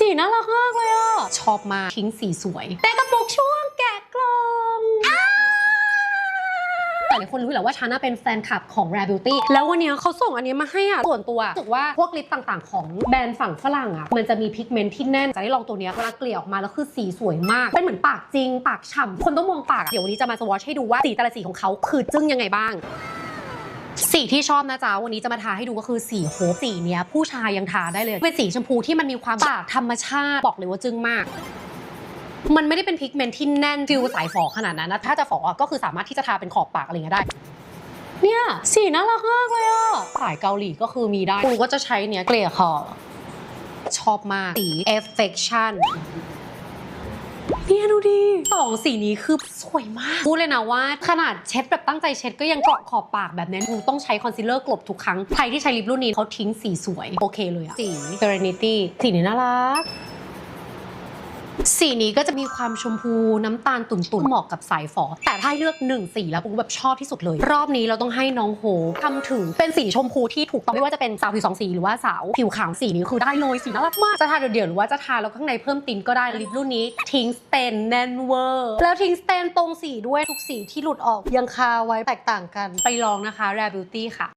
สีน่ารักมากเลยอะ ชอบมากทิ้งสีสวย แต่กระปุกช่วงแกะกล่องแต่หลายคนรู้อยู่แล้วว่าชาน่าเป็นแฟนคลับของ Rare Beauty แล้ววันเนี้ยเขาส่งอันนี้มาให้อะ ส่วนตัวรู้สึกว่าพวกลิปต่างๆ ของแบรนด์ฝั่งฝรั่งอะ มันจะมีพิกเมนต์ที่แน่น จะได้ลองตัวเนี้ยเวลาเกลี่ยออกมาแล้วคือสีสวยมาก เป็นเหมือนปากจริง ปากฉ่ำคนต้องมองปากอะเดี๋ยววันนี้จะมาสวอชให้ดูว่าสีแต่ละสีของเขาคือจึ้งยังไงบ้าง สีที่ชอบนะจ๊ะวันนี้จะมาทาให้ดูก็คือสีโฮปสีเนี้ยผู้ชายยังทาได้เลย เป็นสีชมพูที่มันมีความปากธรรมชาติบอกเลยว่าจึ้งมากมันไม่ได้เป็นพิกเมนต์ที่แน่นฟิลสายฝอขนาดนั้นนะ ถ้าจะฝออะก็คือสามารถที่จะทาเป็นขอบปากอะไรเงี้ยได้ เนี่ยสีน่ารักมากเลยอะสายเกาหลีก็คือมีได้กูก็จะใช้เนี้ยเกลี่ยคอชอบมากสี Affection เนี่ยดูดิสองสีนี้คือสวยมาก พูดเลยนะว่า ขนาดเช็ดแบบตั้งใจเช็ดก็ยังเกาะขอบปากแบบนี้กูต้องใช้คอนซีลเลอร์กลบทุกครั้ง ใครที่ใช้ลิปรุ่นนี้เขาทิ้งสีสวย โอเคเลยอะสี Serenity สีนี้น่ารัก สีนี้ก็จะมีความชมพูน้ำตาลตุ่นๆเหมาะกับสายฝอ แต่ถ้าให้เลือกหนึ่งสีแล้วปุ๊แบบชอบที่สุดเลย รอบนี้เราต้องให้น้องโฮทำถึงเป็นสีชมพูที่ถูกต้องไม่ว่าจะเป็นสาวผิวสองสีหรือว่าสาวผิวขาวสีนี้คือได้เลยสีน่ารักมากจะทาเดี่ยวๆหรือว่าจะทาแล้วข้างในเพิ่มตินก็ได้ลิปรุ่นนี้ทิ้งสเตนแน่นเวอร์แล้วทิ้งสเตนตรงสีด้วยทุกสีที่หลุดออกยังคาไว้แตกต่างกันไปลองนะคะ Rare Beauty ค่ะ